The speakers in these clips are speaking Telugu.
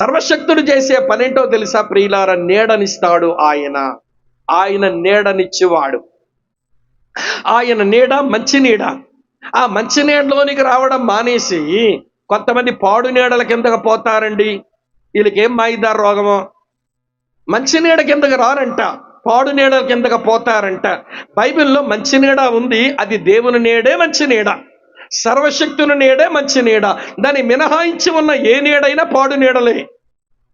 సర్వశక్తుడు చేసే పనేంటో తెలుసా ప్రియులార? నీడనిస్తాడు ఆయన. ఆయన నీడనిచ్చేవాడు. ఆయన నీడ మంచి నీడ. ఆ మంచి నీడలోనికి రావడం మానేసి కొంతమంది పాడు నీడల కిందకు పోతారండి. వీళ్ళకేం మాయిదారు రోగమో? మంచి నీడ కిందకు రారంట. పాడు నీడల కిందకు పోతారంట. బైబిల్లో మంచి నీడ ఉంది. అది దేవుని నీడే మంచి నీడ. సర్వశక్తుని నీడే మంచి నీడ. దాన్ని మినహాయించి ఉన్న ఏ నీడైనా పాడు నీడలే.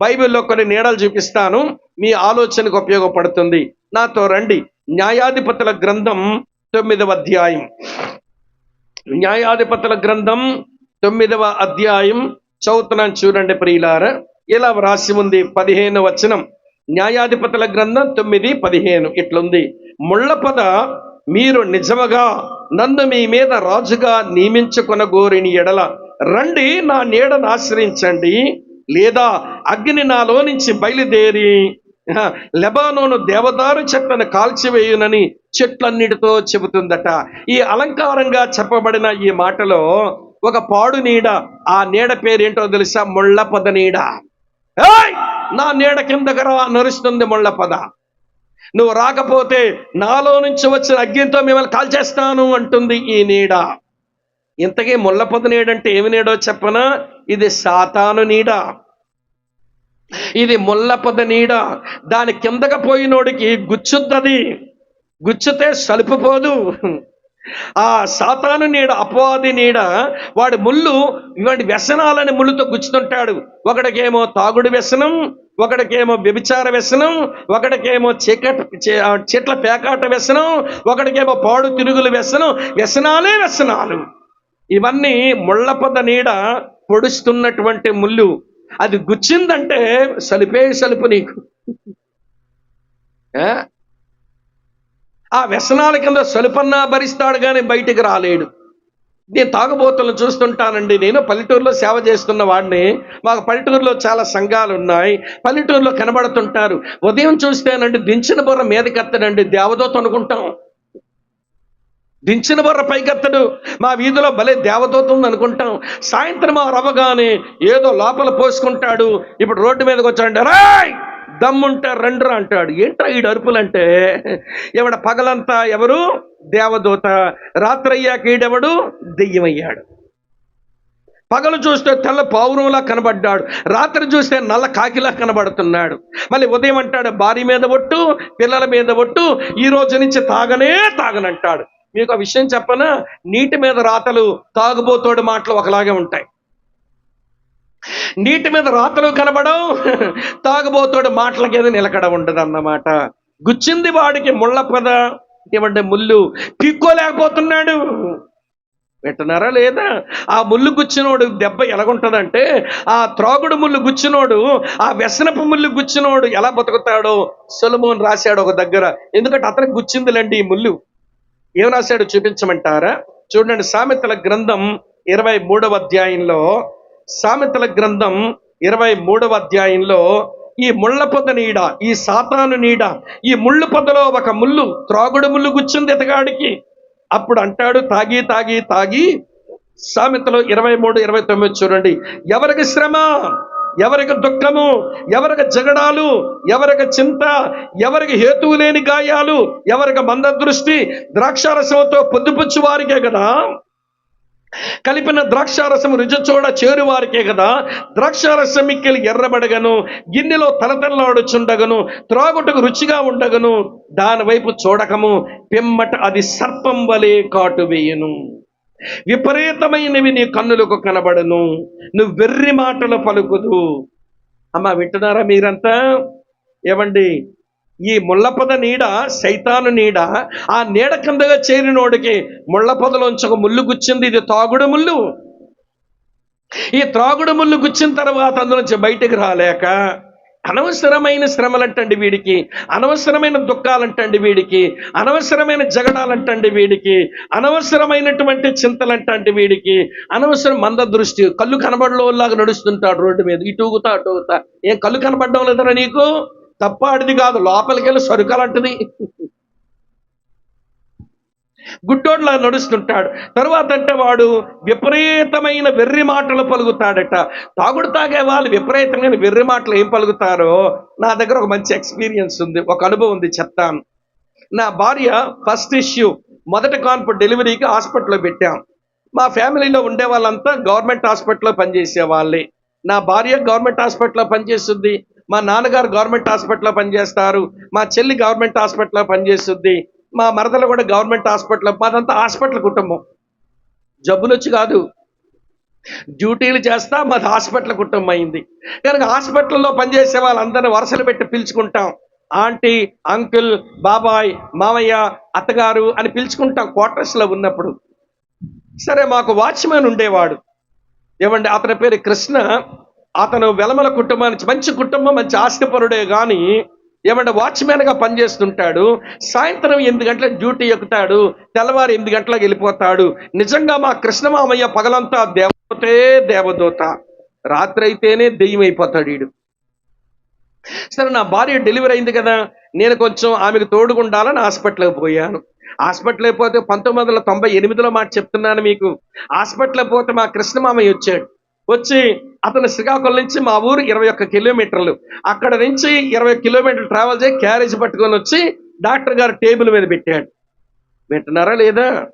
బైబిల్లో కొన్ని నీడలు చూపిస్తాను. మీ ఆలోచనకు ఉపయోగపడుతుంది. నాతో రండి. న్యాయాధిపతుల గ్రంథం తొమ్మిదవ అధ్యాయం. న్యాయాధిపతుల గ్రంథం తొమ్మిదవ అధ్యాయం. చదువుతున్నాను చూడండి ప్రియులార. ఇలా వ్రాసి ఉంది పదిహేను వచనం. న్యాయాధిపతుల గ్రంథం తొమ్మిది పదిహేను. ఇట్లుంది. ముళ్ళపద మీరు నిజముగా నన్ను మీ మీద రాజుగా నియమించుకొనగోరిని ఎడల రండి నా నీడను ఆశ్రయించండి. లేదా అగ్ని నాలో నుంచి బయలుదేరి లెబానోను దేవదారు చెట్లను కాల్చివేయునని చెట్లన్నిటితో చెబుతుందట. ఈ అలంకారంగా చెప్పబడిన ఈ మాటలో ఒక పాడు నీడ ఆ నీడ పేరేంటో తెలుసా? ముళ్ళ పద నీడ నా నీడ కిందగర నరుస్తుంది ముళ్ళ పద నువ్వు రాకపోతే నాలో నుంచి వచ్చిన అగ్నితో మిమ్మల్ని కాల్చేస్తాను అంటుంది ఈ నీడ. ఇంతకీ ముళ్ళపొద నీడంటే ఏమి నీడో చెప్పనా? ఇది సాతాను నీడ. ఇది ముళ్ళపొద నీడ. దాని కిందకు పోయినోడికి గుచ్చుద్దది. గుచ్చితే సలుపుపోదు ఆ సాతాను నీడ అపవాది నీడ వాడి ముళ్ళు ఇలాంటి వ్యసనాలని ముళ్ళుతో గుచ్చుతుంటాడు. ఒకడికేమో తాగుడు వ్యసనం ఒకడికేమో వ్యభిచార వ్యసనం ఒకడికేమో చీకట చెట్ల పేకాట వ్యసనం ఒకడికేమో పాడు తిరుగుల వ్యసనం వ్యసనాలే వ్యసనాలు. ఇవన్నీ ముళ్ళపద నీడ పొడుస్తున్నటువంటి ముళ్ళు. అది గుచ్చిందంటే సలిపే సలుపు నీకు. ఆ వ్యసనాల కింద సలుపన్నా భరిస్తాడు కానీ బయటికి రాలేడు. నేను తాగుబోతులను చూస్తుంటానండి. నేను పల్లెటూరులో సేవ చేస్తున్న వాడిని. మాకు పల్లెటూరులో చాలా సంఘాలు ఉన్నాయి. పల్లెటూరులో కనబడుతుంటారు. ఉదయం చూస్తేనండి దించిన బుర్ర మీదకెత్తడండి. దేవదూత అనుకుంటాం. దించిన బుర్ర పైకెత్తడు. మా వీధిలో భలే దేవదూత ఉంది అనుకుంటాం. సాయంత్రం ఆ రవ్వగానే ఏదో లోపల పోసుకుంటాడు. ఇప్పుడు రోడ్డు మీదకి వచ్చాడు రాయ్! దమ్ముంటే రండ్రా అంటాడు. ఏంట్రా ఈ అరుపులంటే? ఎవడ పగలంతా ఎవరు? దేవదూత. రాత్రయ్యాక ఈడెవడు? దెయ్యమయ్యాడు. పగలు చూస్తే తెల్ల పావురంలా కనబడ్డాడు. రాత్రి చూస్తే నల్ల కాకిలా కనబడుతున్నాడు. మళ్ళీ ఉదయం అంటాడు భార్య మీద ఒట్టు పిల్లల మీద ఒట్టు ఈ రోజు నుంచి తాగనే తాగనంటాడు. మీకు ఆ విషయం చెప్పనా? నీటి మీద రాతలు తాగుబోతోడి మాటలు ఒకలాగే ఉంటాయి. నీటి మీద రాతలు కనబడం తాగుబోతోడి మాటల నిలకడ ఉండదు అన్నమాట గుచ్చింది వాడికి ముళ్ళ పద ఏమంటే ముళ్ళు పీక్కోలేకపోతున్నాడు. వింటున్నారా లేదా? ఆ ముళ్ళు గుచ్చినోడు దెబ్బ ఎలాగుంటుందంటే ఆ త్రాగుడు ముళ్ళు గుచ్చినోడు ఆ వ్యసనపు ముళ్ళు గుచ్చినోడు ఎలా బతుకుతాడో సొలమోన్ రాశాడు ఒక దగ్గర. ఎందుకంటే అతనికి గుచ్చిందిలేండి ఈ ముళ్ళు. ఏం రాశాడు? చూపించమంటారా? చూడండి సామెతల గ్రంథం ఇరవై మూడవ అధ్యాయంలో సామెతల గ్రంథం ఇరవై మూడవ అధ్యాయంలో ఈ ముళ్ళ పొద నీడ ఈ సాతాను నీడ ఈ ముళ్ళు పొదలో ఒక ముళ్ళు త్రాగుడు ముళ్ళు గుచ్చింది ఇతగాడికి అప్పుడు అంటాడు తాగి తాగి తాగి సామెతలో ఇరవై మూడు ఇరవై తొమ్మిది చూడండి. ఎవరికి శ్రమ? ఎవరికి దుఃఖము? ఎవరికి జగడాలు? ఎవరికి చింత? ఎవరికి హేతువు లేని గాయాలు? ఎవరికి మంద దృష్టి ద్రాక్షారసంతో పొద్దుపుచ్చు వారికే కదా. కలిపిన ద్రాక్షారసం రుచి చూడ చేరు వారికే కదా. ద్రాక్షారసం మిక్కిలి ఎర్రబడగను గిన్నెలో తలతల్లాడుచుండగను త్రాగుటకు రుచిగా ఉండగను దాని వైపు చూడకము పిమ్మట అది సర్పం వలె కాటు వేయును. విపరీతమైనవి నీ కన్నులకు కనబడను నువ్వు వెర్రి మాటలు పలుకుదు. అమ్మా వింటున్నారా మీరంతా? ఏమండి? ఈ ముళ్ళపద నీడ సైతాను నీడ ఆ నీడ కిందగా చేరినోడికి ముళ్ళపదలోంచి ఒక ముళ్ళు గుచ్చింది. ఇది తాగుడు ముళ్ళు. ఈ త్రాగుడు ముళ్ళు గుచ్చిన తర్వాత అందులోంచి బయటికి రాలేక అనవసరమైన శ్రమలంటండి వీడికి అనవసరమైన దుఃఖాలంటండి వీడికి అనవసరమైన జగడాలంటండి వీడికి అనవసరమైనటువంటి చింతలంటండి వీడికి అనవసరం మంద దృష్టి. కళ్ళు కనబడలోలాగా నడుస్తుంటాడు రోడ్డు మీద. ఇటుగుతా అటుగుతా ఏం కళ్ళు కనబడడం లేదరా నీకు? తప్పాడిది కాదు లోపలికి వెళ్ళి సరుకాలంటది గుడ్డోడ్లా నడుస్తుంటాడు. తర్వాత అంటే వాడు విపరీతమైన వెర్రి మాటలు పలుకుతాడట. తాగుడు తాగే వాళ్ళు విపరీతమైన వెర్రి మాటలు ఏం పలుకుతారో నా దగ్గర ఒక మంచి ఎక్స్పీరియన్స్ ఉంది ఒక అనుభవం ఉంది చెప్తాను. నా భార్య ఫస్ట్ ఇష్యూ మొదటి కాన్పు డెలివరీకి హాస్పిటల్లో పెట్టాం. మా ఫ్యామిలీలో ఉండే వాళ్ళంతా గవర్నమెంట్ హాస్పిటల్లో పనిచేసే వాళ్ళే నా భార్య గవర్నమెంట్ హాస్పిటల్లో పనిచేస్తుంది. మా నాన్నగారు గవర్నమెంట్ హాస్పిటల్లో పనిచేస్తారు మా చెల్లి గవర్నమెంట్ హాస్పిటల్లో పనిచేస్తుంది మా మరదలు కూడా గవర్నమెంట్ హాస్పిటల్ మాదంతా హాస్పిటల్ కుటుంబం. జబ్బులు వచ్చి కాదు డ్యూటీలు చేస్తా మాది హాస్పిటల్ కుటుంబం అయింది. కనుక హాస్పిటల్లో పనిచేసే వాళ్ళందరినీ వరుసలు పెట్టి పిలుచుకుంటాం. ఆంటీ అంకుల్ బాబాయ్ మామయ్య అత్తగారు అని పిలుచుకుంటాం క్వార్టర్స్లో ఉన్నప్పుడు. సరే మాకు వాచ్మెన్ ఉండేవాడు. ఏమండి అతని పేరు కృష్ణ. అతను వెలమల కుటుంబానికి మంచి కుటుంబం మంచి ఆస్తిపరుడే కానీ ఏమంటే వాచ్మెన్గా పనిచేస్తుంటాడు. సాయంత్రం ఎనిమిది గంటలకు డ్యూటీ ఎక్కుతాడు. తెల్లవారు ఎనిమిది గంటలకు వెళ్ళిపోతాడు. నిజంగా మా కృష్ణమామయ్య పగలంతా దేవతే దేవదూత. రాత్రి అయితేనే దెయ్యం అయిపోతాడు వీడు సరే నా భార్య డెలివరీ అయింది కదా. నేను కొంచెం ఆమెకు తోడుగుండాలని హాస్పిటల్కి పోయాను. హాస్పిటల్ పోతే పంతొమ్మిది వందల తొంభై ఎనిమిదిలో మాట చెప్తున్నాను మీకు. హాస్పిటల్ పోతే మా కృష్ణమామయ్య వచ్చాడు. వచ్చి అతను శ్రీకాకుళం నుంచి మా ఊరు ఇరవై ఒక్క కిలోమీటర్లు. అక్కడ నుంచి ఇరవై కిలోమీటర్లు ట్రావెల్ చేసి క్యారేజ్ పట్టుకొని వచ్చి డాక్టర్ గారు టేబుల్ మీద పెట్టాడు. వింటున్నారా లేదా?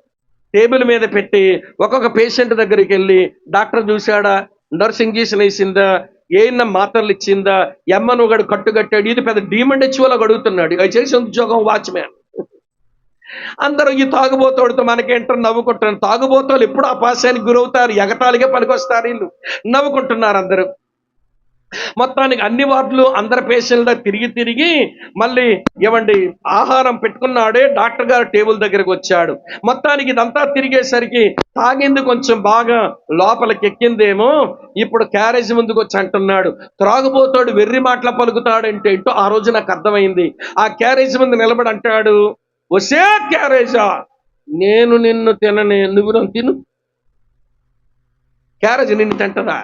టేబుల్ మీద పెట్టి ఒక్కొక్క పేషెంట్ దగ్గరికి వెళ్ళి డాక్టర్ చూశాడా? నర్సింగ్ ఇంజక్షన్ వేసిందా? ఏమన్నా మాత్రలు ఇచ్చిందా? ఎమ్మను గడు కట్టుకట్టాడు ఇది పెద్ద డీమండ్ హెచ్ఓలో అడుగుతున్నాడు. అది చేసిన ఉద్యోగం వాచ్మ్యాన్ అందరూ ఈ తాగుబోతోడితో మనకేంటో నవ్వుకుంటున్నారు. తాగుబోతోళ్ళు ఎప్పుడు అపాశానికి గురవుతారు ఎగతాళిగా పనికొస్తారు వీళ్ళు. నవ్వుకుంటున్నారు అందరూ. మొత్తానికి అన్ని వార్డులు అందరి పేషెంట్ల తిరిగి తిరిగి మళ్ళీ ఏమండి ఆహారం పెట్టుకున్నాడే డాక్టర్ గారు టేబుల్ దగ్గరకు వచ్చాడు. మొత్తానికి ఇదంతా తిరిగేసరికి తాగింది కొంచెం బాగా లోపలికి ఎక్కిందేమో ఇప్పుడు క్యారేజ్ ముందుకు వచ్చి అంటున్నాడు. త్రాగుబోతాడు వెర్రి మాటల పలుకుతాడంటే ఏంటో ఆ రోజు నాకు అర్థమైంది. ఆ క్యారేజ్ ముందు నిలబడి అంటాడు వసే క్యారేజా? నేను నిన్ను తినని నువ్వు నన్ను తిను. క్యారేజ్ నిన్ను తింటదా?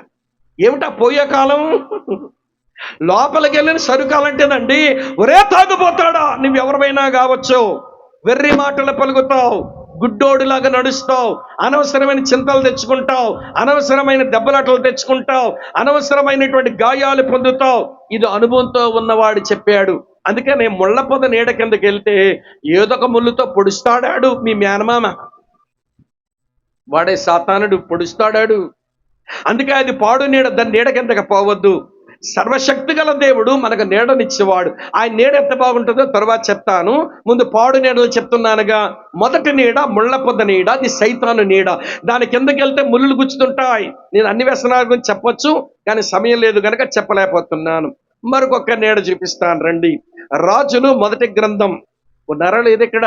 ఏమిటా పోయే కాలం? లోపలికి వెళ్ళిన సరుకాలంటేనండి ఒరే తాగుపోతాడా నువ్వు ఎవరిమైనా కావచ్చు. వెర్రి మాటలు పలుకుతావు. గుడ్డోడిలాగా నడుస్తావు. అనవసరమైన చింతలు తెచ్చుకుంటావు. అనవసరమైన దెబ్బలాటలు తెచ్చుకుంటావు. అనవసరమైనటువంటి గాయాలు పొందుతావు. ఇది అనుభవంతో ఉన్నవాడు చెప్పాడు. అందుకే నేను ముళ్ళ పొద నీడ కిందకి వెళ్తే ఏదొక ముళ్ళుతో పొడుస్తాడాడు మీ మేనమామ. వాడే సాతానుడు పొడుస్తాడాడు. అందుకే అది పాడు నీడ దాని నీడ కిందకి పోవద్దు. సర్వశక్తి గల దేవుడు మనకు నీడనిచ్చేవాడు. ఆయన నీడ ఎంత బాగుంటుందో తర్వాత చెప్తాను. ముందు పాడు నీడలు చెప్తున్నానుగా మొదటి నీడ ముళ్ళ పొద్ద నీడ అది సైతాను నీడ. దాని కిందకి వెళ్తే ముళ్ళు గుచ్చుతుంటాయి. నేను అన్ని వ్యసనాల గురించి చెప్పొచ్చు కానీ సమయం లేదు కనుక చెప్పలేకపోతున్నాను. మరొక నీడ చూపిస్తాను రండి. రాజులు మొదటి గ్రంథం. ఉన్నారా లేదు ఇక్కడ?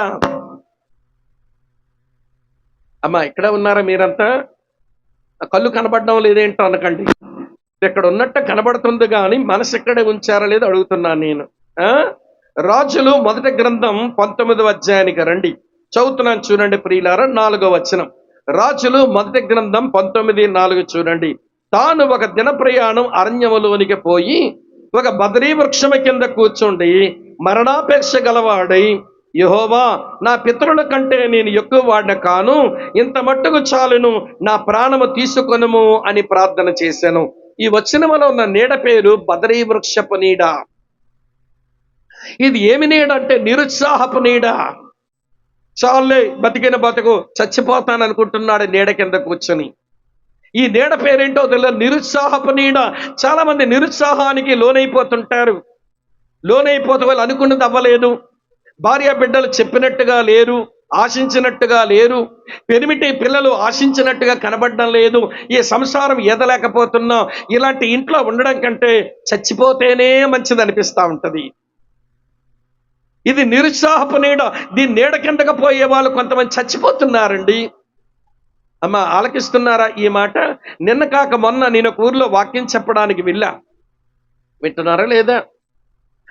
అమ్మా ఇక్కడ ఉన్నారా మీరంతా? కళ్ళు కనబడడం లేదేంటో అనకండి. ఇక్కడ ఉన్నట్టు కనబడుతుంది కానీ మనసు ఇక్కడే ఉంచారా లేదో అడుగుతున్నాను నేను. ఆ? రాజులు మొదటి గ్రంథం పంతొమ్మిదవ అధ్యాయానికి రండి. చదువుతున్నాను చూడండి ప్రియులారా నాలుగో వచనం. రాజులు మొదటి గ్రంథం పంతొమ్మిది నాలుగు చూడండి. తాను ఒక దిన ప్రయాణం అరణ్యములోనికి పోయి ఒక బదరీ వృక్షము కింద కూర్చుండి మరణాపేక్ష గలవాడై యహోవా నా పితరుల కంటే నేను ఎక్కువ వాడిన కాను ఇంత మట్టుకు చాలును నా ప్రాణము తీసుకొనుము అని ప్రార్థన చేశాను. ఈ వచనములో ఉన్న నీడ పేరు బదరీ వృక్షపు నీడ. ఇది ఏమి నీడ అంటే నిరుత్సాహపు నీడ. చాలే బతికిన బతుకు చచ్చిపోతాను అనుకుంటున్నాడు నీడ కింద కూర్చొని. ఈ నీడ పేరేంటో తెలియదు. నిరుత్సాహపు నీడ చాలామంది నిరుత్సాహానికి లోనైపోతుంటారు. లోనైపోతే వాళ్ళు అనుకున్నది అవ్వలేదు. భార్య బిడ్డలు చెప్పినట్టుగా లేరు. ఆశించినట్టుగా లేరు. పెరిమిటి పిల్లలు ఆశించినట్టుగా కనబడడం లేదు. ఈ సంసారం ఎదలేకపోతున్నాం. ఇలాంటి ఇంట్లో ఉండడం కంటే చచ్చిపోతేనే మంచిది అనిపిస్తూ ఉంటుంది. ఇది నిరుత్సాహపు నీడ దీని నీడ కిందకు పోయే వాళ్ళు కొంతమంది చచ్చిపోతున్నారండి. అమ్మ ఆలకిస్తున్నారా ఈ మాట? నిన్న కాక మొన్న నేను ఒక ఊర్లో వాక్యం చెప్పడానికి వెళ్ళా. వింటున్నారా లేదా?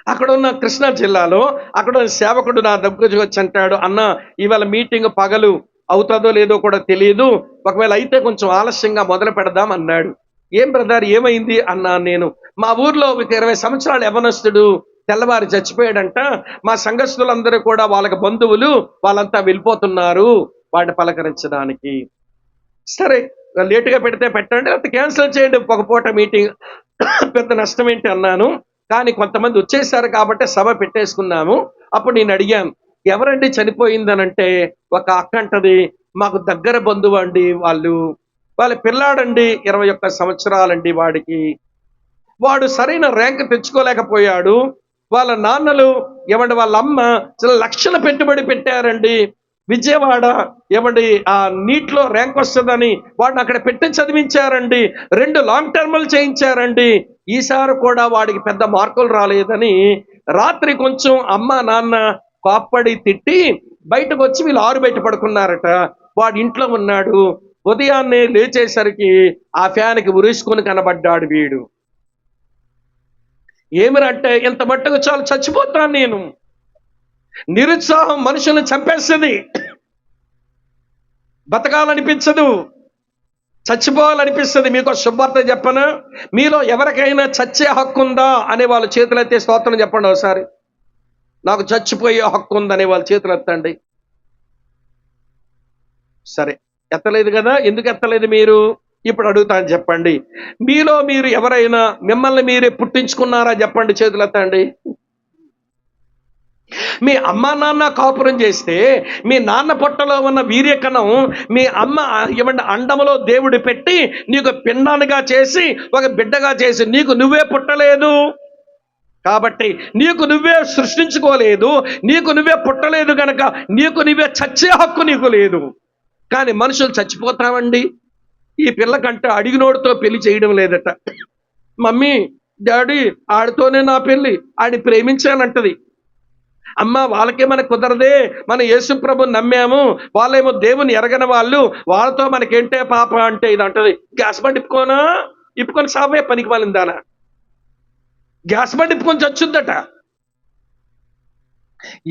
అక్కడ ఉన్న కృష్ణా జిల్లాలో అక్కడ ఉన్న సేవకుడు నా దగ్గరకు వచ్చి అంటాడు అన్న ఇవాళ మీటింగ్ పగలు అవుతుందో లేదో కూడా తెలియదు. ఒకవేళ అయితే కొంచెం ఆలస్యంగా మొదలు పెడదాం అన్నాడు. ఏం బ్రదర్ ఏమైంది? అన్నా నేను. మా ఊర్లో ఒక ఇరవై సంవత్సరాలు యవనస్తుడు తెల్లవారు చచ్చిపోయాడంట. మా సంఘస్థులందరూ కూడా వాళ్ళకి బంధువులు వాళ్ళంతా వెళ్ళిపోతున్నారు. వాడిని పలకరించడానికి. సరే లేటుగా పెడితే పెట్టండి లేకపోతే క్యాన్సిల్ చేయండి. ఒక పూట మీటింగ్ పెద్ద నష్టం ఏంటి అన్నాను. కానీ కొంతమంది వచ్చేసారు కాబట్టి సభ పెట్టేసుకున్నాము. అప్పుడు నేను అడిగాను ఎవరండి చనిపోయిందనంటే ఒక అక్క అంటది మాకు దగ్గర బంధువు అండి వాళ్ళు. వాళ్ళ పిల్లాడండి ఇరవై ఒక్క సంవత్సరాలండి వాడికి. వాడు సరైన ర్యాంక్ తెచ్చుకోలేకపోయాడు. వాళ్ళ నాన్నలు ఏమండి వాళ్ళ అమ్మ చాలా లక్షల పెట్టుబడి పెట్టారండి. విజయవాడ ఏమండి ఆ నీట్లో ర్యాంక్ వస్తుందని వాడిని అక్కడ పెట్టి చదివించారండి రెండు లాంగ్ టర్మ్లు చేయించారండి. ఈసారి కూడా వాడికి పెద్ద మార్కులు రాలేదని రాత్రి కొంచెం అమ్మ నాన్న కోప్పడి తిట్టి బయటకు వచ్చి వీళ్ళు ఆరు బయట పడుకున్నారట. వాడు ఇంట్లో ఉన్నాడు ఉదయాన్నే లేచేసరికి ఆ ఫ్యాన్కి ఉరేసుకొని కనబడ్డాడు వీడు. ఏమిరంటే ఇంత మట్టుకు చాలు చచ్చిపోతాను నేను. నిరుత్సాహం మనుషులను చంపేస్తుంది. బతకాలనిపించదు. చచ్చిపోవాలనిపిస్తుంది. మీకు శుభార్త చెప్పను. మీలో ఎవరికైనా చచ్చే హక్కు ఉందా? అనే వాళ్ళ చేతులెత్తే స్తోత్రం చెప్పండి ఒకసారి. నాకు చచ్చిపోయే హక్కు ఉందనే వాళ్ళ చేతులు ఎత్తండి సరే ఎత్తలేదు కదా? ఎందుకు ఎత్తలేదు మీరు? ఇప్పుడు అడుగుతాను చెప్పండి. మీలో మీరు ఎవరైనా మిమ్మల్ని మీరే పుట్టించుకున్నారా? చెప్పండి చేతులు ఎత్తండి మీ అమ్మ నాన్న కాపురం చేస్తే మీ నాన్న పొట్టలో ఉన్న వీర్యకణం మీ అమ్మ ఏమంటే అండములో దేవుడు పెట్టి నీకు పిండానిగా చేసి ఒక బిడ్డగా చేసి నీకు నువ్వే పుట్టలేదు. కాబట్టి నీకు నువ్వే సృష్టించుకోలేదు నీకు నువ్వే పుట్టలేదు గనక నీకు నువ్వే చచ్చే హక్కు నీకు లేదు. కానీ మనుషులు చచ్చిపోతామండి. ఈ పిల్లకంటే అడిగినోడితో పెళ్ళి చేయడం లేదట. మమ్మీ డాడీ ఆడితోనే నా పెళ్ళి ఆడి ప్రేమించానంటది. అమ్మ వాళ్ళకే మనకు కుదరదే. మన యేసుప్రభుని నమ్మాము. వాళ్ళేమో దేవుని ఎరగని వాళ్ళు. వాళ్ళతో మనకేంటే పాప అంటే ఇది అంటది. గ్యాస్ బండి ఇప్పుకోనా? ఇప్పుకొని సామే పనికి వాళ్ళిందానా గ్యాస్ బండి ఇప్పుకొని చచ్చుద్దట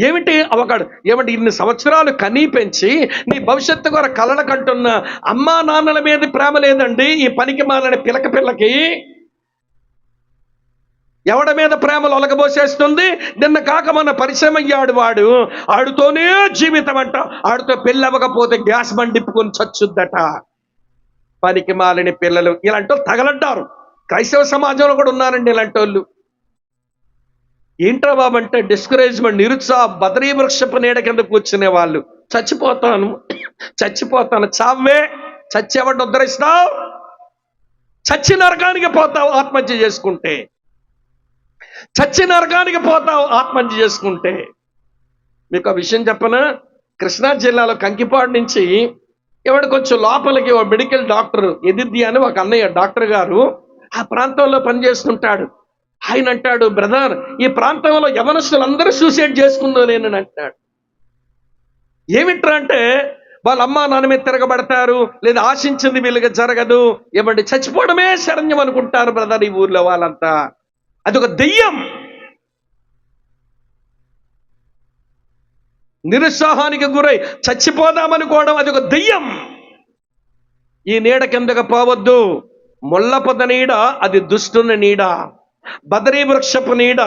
ఏమిటి? అవకాడు ఏమిటి ఇన్ని సంవత్సరాలు కనీ పెంచి నీ భవిష్యత్తు కొర కలడకంటున్న అమ్మా నాన్నల మీద ప్రేమ లేదండి. ఈ పనికి మాలని పిలక పిల్లకి ఎవడ మీద ప్రేమలు ఒలగబోసేస్తుంది? నిన్న కాక మన పరిశ్రమ అయ్యాడు వాడు. ఆడుతోనే జీవితం అంట ఆడితో పెళ్ళవ్వకపోతే గ్యాస్ బండిప్పుకొని చచ్చుద్దట. పనికి మాలిన పిల్లలు. ఇలాంటి వాళ్ళు తగలంటారు. క్రైస్తవ సమాజంలో కూడా ఉన్నారండి ఇలాంటి వాళ్ళు. ఏంట్రా బాబు అంటే డిస్కరేజ్మెంట్ నిరుత్సాహ బదరీ వృక్షపు నీడ కింద కూర్చునే వాళ్ళు. చచ్చిపోతాను. చచ్చిపోతాను. చావే చచ్చేవాడిని ఉద్ధరిస్తావు. చచ్చి నరకానికి పోతావు ఆత్మహత్య చేసుకుంటే. చచ్చి నరకానికి పోతావు ఆత్మహత్య చేసుకుంటే. మీకు ఆ విషయం చెప్పనా? కృష్ణా జిల్లాలో కంకిపాడు నుంచి ఎవడు కొంచెం లోపలికి ఓ మెడికల్ డాక్టర్ ఎదిద్ది అని ఒక అన్నయ్య డాక్టర్ గారు ఆ ప్రాంతంలో పనిచేస్తుంటాడు. ఆయన అంటాడు బ్రదర్ ఈ ప్రాంతంలో యవనస్తులు అందరూ సూసైడ్ లేనని అంటాడు. ఏమిట్రా అంటే వాళ్ళ అమ్మ నాన్న మీద తిరగబడతారు లేదా ఆశించింది వీళ్ళకి జరగదు ఏమంటే చచ్చిపోవడమే శరణ్యం అనుకుంటారు బ్రదర్ ఈ ఊర్లో వాళ్ళంతా. అదొక దెయ్యం. నిరుత్సాహానికి గురై చచ్చిపోదామనుకోవడం అది ఒక దెయ్యం. ఈ నీడ కిందకు పోవద్దు. ముళ్ళపద నీడ అది దుష్టుని నీడ. బదరీ వృక్షపు నీడ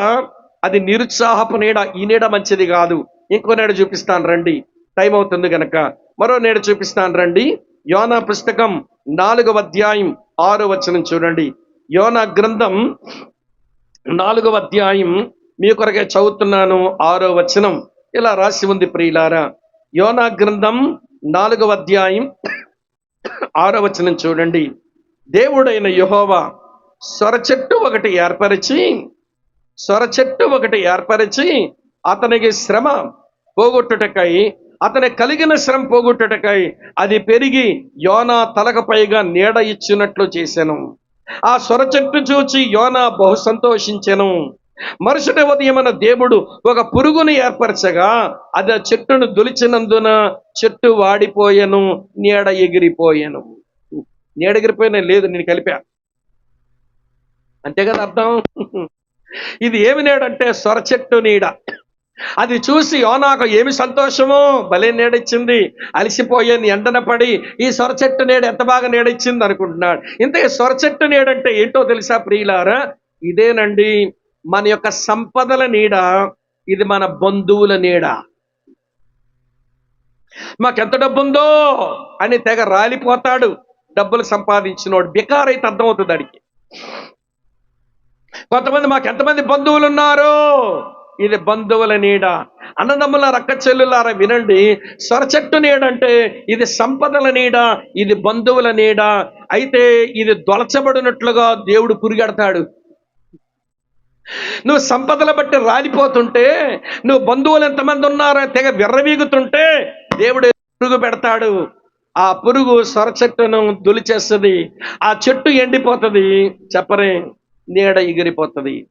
అది నిరుత్సాహపు నీడ. ఈ నీడ మంచిది కాదు. ఇంకో నీడ చూపిస్తాను రండి. టైం అవుతుంది గనక. మరో నీడ చూపిస్తాను రండి. యోనా పుస్తకం నాలుగవ అధ్యాయం ఆరో వచనం చూడండి. యోనా గ్రంథం నాలుగవ అధ్యాయం మీ కొరకే చదువుతున్నాను ఆరో వచనం. ఇలా రాసి ఉంది ప్రియులారా. యోనా గ్రంథం నాలుగవ అధ్యాయం ఆరో వచనం చూడండి. దేవుడైన యెహోవా సొర చెట్టు ఒకటి ఏర్పరిచి సొర చెట్టు ఒకటి ఏర్పరిచి అతనికి శ్రమ పోగొట్టుటకై అతని కలిగిన శ్రమ పోగొట్టుటకై అది పెరిగి యోనా తలకు పైగా నీడ ఇచ్చినట్లు చేశాను. ఆ సొర చెట్టు చూచి యోనా బహు సంతోషించెను. మరుసటి ఉదయమైన దేవుడు ఒక పురుగును ఏర్పరచగా అది ఆ చెట్టును దొలిచినందున చెట్టు వాడిపోయెను నీడ ఎగిరిపోయాను. నీడ ఎగిరిపోయిన లేదు నేను కలిపా. అంతే కదా అర్థం? ఇది ఏమి నీడంటే సొర చెట్టు నీడ. అది చూసి యోనాకు ఏమి సంతోషమో? భలే నీడిచ్చింది. అలసిపోయాను ఎండన పడి ఈ సొర చెట్టు నీడ ఎంత బాగా నీడిచ్చింది అనుకుంటున్నాడు. ఇంత సొర చెట్టు నీడంటే ఏంటో తెలుసా ప్రియులారా? ఇదేనండి మన యొక్క సంపదల నీడ ఇది మన బంధువుల నీడ. మాకెంత డబ్బు ఉందో అని తెగ రాలిపోతాడు. డబ్బులు సంపాదించినోడు బికారైతే అర్థమవుతుంది అడిగి కొంతమంది మాకు ఎంతమంది బంధువులు ఉన్నారు ఇది బంధువుల నీడ. అన్నదమ్ముల రక్క చెల్లులార వినండి. సొరచెట్టు నీడ అంటే ఇది సంపదల నీడ ఇది బంధువుల నీడ. అయితే ఇది దొలచబడినట్లుగా దేవుడు పురిగెడతాడు. నువ్వు సంపదల బట్టి రాలిపోతుంటే నువ్వు బంధువులు ఎంతమంది ఉన్నారో తెగ విర్రవీగుతుంటే దేవుడు పురుగు పెడతాడు. ఆ పురుగు సొర చెట్టును దులిచేస్తుంది. ఆ చెట్టు ఎండిపోతుంది. చెప్పరే నీడ ఎగిరిపోతుంది.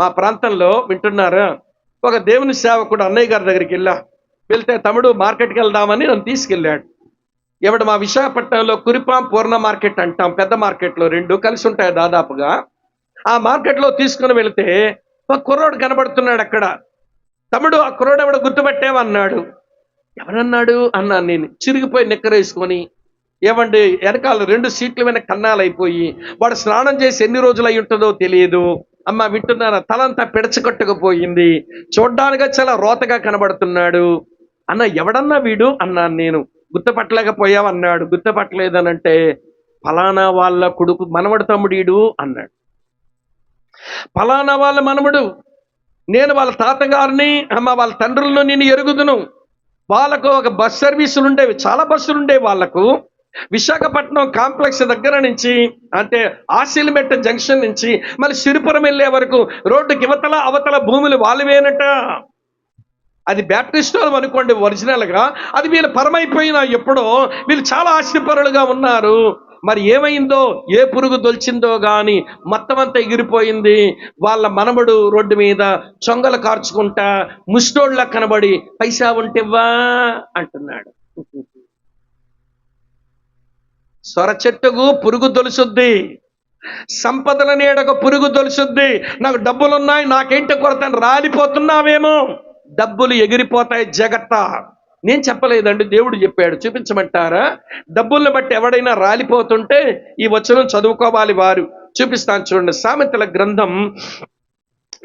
మా ప్రాంతంలో వింటున్నారు. ఒక దేవుని సేవకుడు అన్నయ్య గారి దగ్గరికి వెళ్ళా. వెళ్తే తమ్ముడు మార్కెట్కి వెళ్దామని నన్ను తీసుకెళ్ళాడు. ఎవడు మా విశాఖపట్నంలో కురిపాం పూర్ణ మార్కెట్ అంటాం పెద్ద మార్కెట్లో రెండు కలిసి ఉంటాయి దాదాపుగా. ఆ మార్కెట్లో తీసుకుని వెళితే ఒక కుర్రోడు కనబడుతున్నాడు అక్కడ. తమ్ముడు ఆ కుర్రోడు ఎవడ గుర్తుపట్టేవన్నాడు. ఎవరన్నాడు? అన్నాను నేను. చిరిగిపోయి నిక్కరేసుకొని ఏమండి వెనకాల రెండు సీట్ల వెనక కన్నాలైపోయి వాడు స్నానం చేసి ఎన్ని రోజులు అయి ఉంటుందో తెలియదు. అమ్మ వింటున్నారా? తలంతా పెడచకొట్టకపోయింది. చూడ్డానికి చాలా రోతగా కనబడుతున్నాడు. అన్న ఎవడన్నా వీడు? అన్నాను నేను. గుర్తుపట్టలేకపోయావన్నాడు గుర్తుపట్టలేదనంటే ఫలానా వాళ్ళ కొడుకు మనవడు తమ్ముడీడు అన్నాడు. ఫలానా వాళ్ళ మనముడు నేను వాళ్ళ తాతగారిని అమ్మ వాళ్ళ తండ్రులను నేను ఎరుగుదును. వాళ్ళకు ఒక బస్ సర్వీసులు ఉండేవి చాలా బస్సులు ఉండేవి వాళ్ళకు. విశాఖపట్నం కాంప్లెక్స్ దగ్గర నుంచి అంటే ఆశీలమెట్ట జంక్షన్ నుంచి మళ్ళీ సిరిపురం వెళ్ళే వరకు రోడ్డుకి ఇవతల అవతల భూములు వాళ్ళవేనట. అది బ్యాప్టిస్టోల్ అనుకోండి ఒరిజినల్గా అది వీళ్ళు పరమైపోయిన ఎప్పుడో వీళ్ళు చాలా ఆశ్చర్యపరులుగా ఉన్నారు. మరి ఏమైందో ఏ పురుగు దొల్చిందో కానీ మొత్తం అంతా ఎగిరిపోయింది. వాళ్ళ మనమడు రోడ్డు మీద చొంగలు కార్చుకుంటా ముష్టోళ్ళ కనబడి పైసా ఉంటేవ్వా? అంటున్నాడు. సొర చెట్టుకు పురుగు తొలుసుద్ది. సంపదల నీడకు పురుగు తొలుసుద్ది. నాకు డబ్బులున్నాయి నాకేంటి కొరత రాలిపోతున్నావేమో. డబ్బులు ఎగిరిపోతాయి జగత్త. నేను చెప్పలేదండి దేవుడు చెప్పాడు. చూపించమంటారా? డబ్బుల్ని బట్టి ఎవడైనా రాలిపోతుంటే ఈ వచనం చదువుకోవాలి వారు. చూపిస్తాను చూడండి. సామెతల గ్రంథం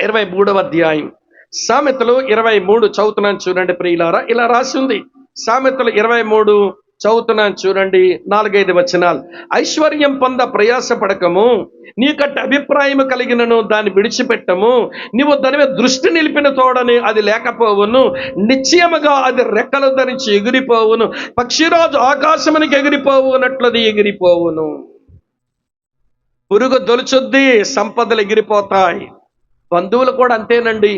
ఇరవై మూడవ అధ్యాయం. సామెతలు ఇరవై మూడు చదువుతున్నాను చూడండి ప్రియులారా. ఇలా రాసి ఉంది. సామెతలు ఇరవై మూడు చదువుతున్నాను చూడండి నాలుగైదు వచనాలు. ఐశ్వర్యం పొంద ప్రయాస పడకము నీకట్ట అభిప్రాయం కలిగినను దాన్ని విడిచిపెట్టము నీవు దాని మీద దృష్టి నిలిపిన తోడని అది లేకపోవును నిశ్చయముగా అది రెక్కలు ధరించి ఎగిరిపోవును పక్షిరాజు ఆకాశమునికి ఎగిరిపోవునట్లది ఎగిరిపోవును. పురుగు దొలుచుద్ది సంపదలు ఎగిరిపోతాయి. బంధువులు కూడా అంతేనండి.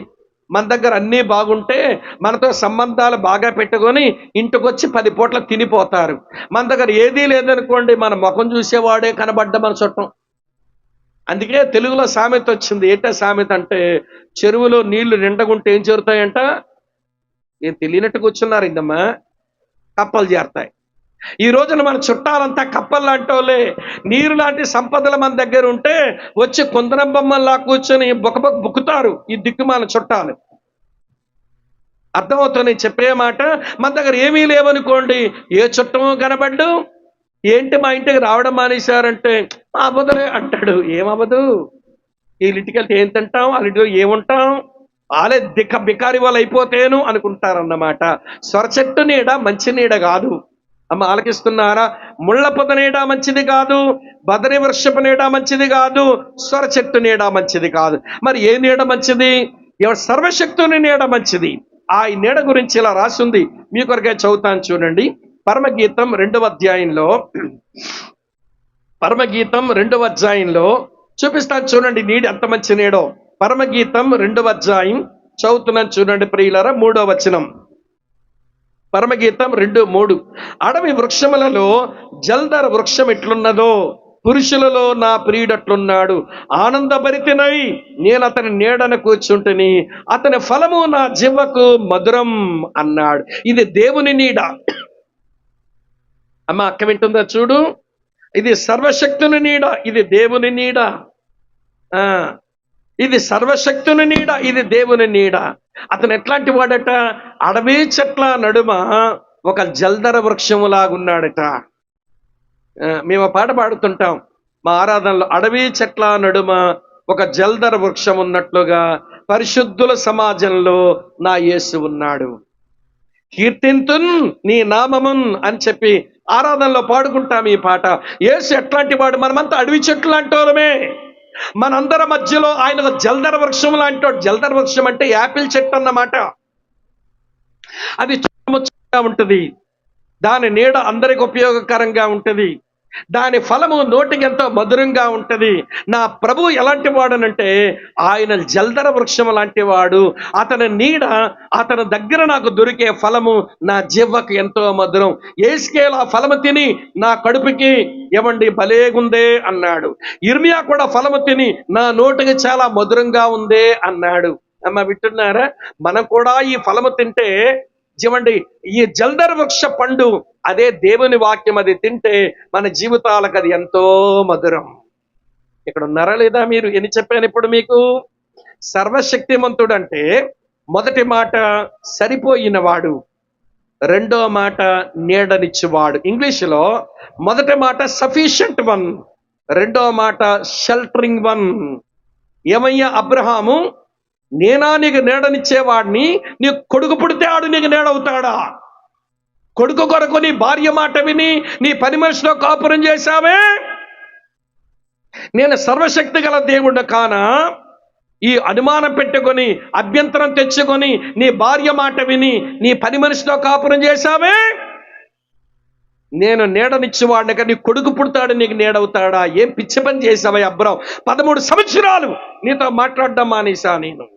మన దగ్గర అన్నీ బాగుంటే మనతో సంబంధాలు బాగా పెట్టుకొని ఇంటికొచ్చి పది పూట్ల తినిపోతారు. మన దగ్గర ఏదీ లేదనుకోండి మన ముఖం చూసేవాడే కనబడ్డ మన చుట్టం అందుకే తెలుగులో సామెత వచ్చింది. ఏట సామెత అంటే చెరువులో నీళ్ళు నిండగుంటే ఏం చేరుతాయంట ఏం తెలియనట్టు కూర్చున్నారు ఇందమ్మా. కప్పలు చేరతాయి ఈ రోజున మన చుట్టాలంతా కప్పలు లాంటి వాళ్ళే నీరు లాంటి సంపదలు మన దగ్గర ఉంటే వచ్చి కుందరం బొమ్మల్లా కూర్చొని బొక్కబొక్క బుక్కుతారు ఈ దిక్కుమాల చుట్టాలు. అర్థమవుతుంది? నేను చెప్పే మాట మన దగ్గర ఏమీ లేవనుకోండి ఏ చుట్టము కనబడ్డు? ఏంటి మా ఇంటికి రావడం మానేశారంటే అవ్వదులే అంటాడు. ఏమవ్వదు వీళ్ళింటికి వెళ్తే ఏం తింటాం? వాళ్ళ ఏముంటాం? వాళ్ళే దిక్క బికారి వాళ్ళు అయిపోతేను అనుకుంటారన్నమాట సొరచెట్టు నీడ మంచి నీడ కాదు. అమ్మ ఆలకిస్తున్నారా? ముళ్ళ పొద నీడ మంచిది కాదు బదరి వృక్షపు నీడ మంచిది కాదు స్వర చెట్టు నీడ మంచిది కాదు. మరి ఏ నీడ మంచిది? సర్వశక్తుని నీడ మంచిది? ఆ నీడ గురించి ఇలా రాసింది మీ కొరకే చదువుతాను చూడండి. పరమగీతం రెండవ అధ్యాయంలో పరమగీతం రెండవ అధ్యాయంలో చూపిస్తాను చూడండి నీడ ఎంత మంచి నీడో. పరమగీతం రెండవ అధ్యాయం చదువుతున్నాను చూడండి ప్రియులరా మూడో వచనం. పరమగీతం రెండు మూడు. అడవి వృక్షములలో జల్దర వృక్షం ఎట్లున్నదో పురుషులలో నా ప్రియుడట్లున్నాడు. ఆనందభరితనై నేను అతని నీడన కూర్చుంటని. అతని ఫలము నా జివ్వకు మధురం అన్నాడు. ఇది దేవుని నీడ. అమ్మ అక్క వింటుందా చూడు? ఇది సర్వశక్తుని నీడ. ఇది దేవుని నీడ. ఆ ఇది సర్వశక్తుని నీడ ఇది దేవుని నీడ. అతను ఎట్లాంటి వాడట? అడవి చెట్ల నడుమ ఒక జల్దర వృక్షములాగున్నాడట. ఆ, మేము పాట పాడుతుంటాం. మా ఆరాధనలో అడవి చెట్ల నడుమ ఒక జల్దర వృక్షం ఉన్నట్లుగా పరిశుద్ధుల సమాజంలో నా యేసు ఉన్నాడు. కీర్తింతున్ నీ నామమున్ అని చెప్పి ఆరాధనలో పాడుకుంటాం ఈ పాట. యేసు ఎట్లాంటి వాడు? మనమంతా అడవి చెట్లు అంటోరమే మనందరి మధ్యలో ఆయన ఒక జల్దర వృక్షం లాంటి జల్దర వృక్షం అంటే యాపిల్ చెట్టు అన్నమాట. అది చూడముచ్చటగా ఉంటుంది. దాని నీడ అందరికి ఉపయోగకరంగా ఉంటుంది. దాని ఫలము నోటికి ఎంతో మధురంగా ఉంటది. నా ప్రభు ఎలాంటి వాడనంటే ఆయన జల్దర వృక్షం లాంటి వాడు. అతని నీడ అతని దగ్గర నాకు దొరికే ఫలము నా జీవకు ఎంతో మధురం. ఏసుకేల ఆ ఫలము తిని నా కడుపుకి ఏమండి భలేగుందే అన్నాడు. ఇర్మియా కూడా ఫలము తిని నా నోటికి చాలా మధురంగా ఉందే అన్నాడు. అమ్మ వింటున్నారా? మనం కూడా ఈ ఫలము తింటే చూడండి ఈ జల్దర్ వృక్ష పండు అదే దేవుని వాక్యం అది తింటే మన జీవితాలకు అది ఎంతో మధురం. ఇక్కడ ఉన్నారా లేదా మీరు? ఎన్ని చెప్పాను ఇప్పుడు మీకు? సర్వశక్తిమంతుడు అంటే మొదటి మాట సరిపోయినవాడు రెండో మాట నీడనిచ్చువాడు. ఇంగ్లీషులో మొదటి మాట సఫిషియంట్ వన్ రెండో మాట షెల్టరింగ్ వన్. ఏమయ్యా అబ్రహాము? నేనా నీకు నీడనిచ్చేవాడిని? నీ కొడుకు పుడితే ఆడు నీకు నీడవుతాడా? కొడుకు కొరకు నీ భార్య మాట విని నీ పని మనిషిలో కాపురం చేశావే? నేను సర్వశక్తి గల దేవుడు కానా? ఈ అనుమానం పెట్టుకొని అభ్యంతరం తెచ్చుకొని నీ భార్య మాట విని నీ పని మనిషితో కాపురం చేశావే? నేను నీడనిచ్చేవాడిని కానీ నీ కొడుకు పుడతాడు నీకు నీడవుతాడా? ఏం పిచ్చి పని చేసావా అబ్రాం పదమూడు సంవత్సరాలు నీతో మాట్లాడడం మానేసా నేను.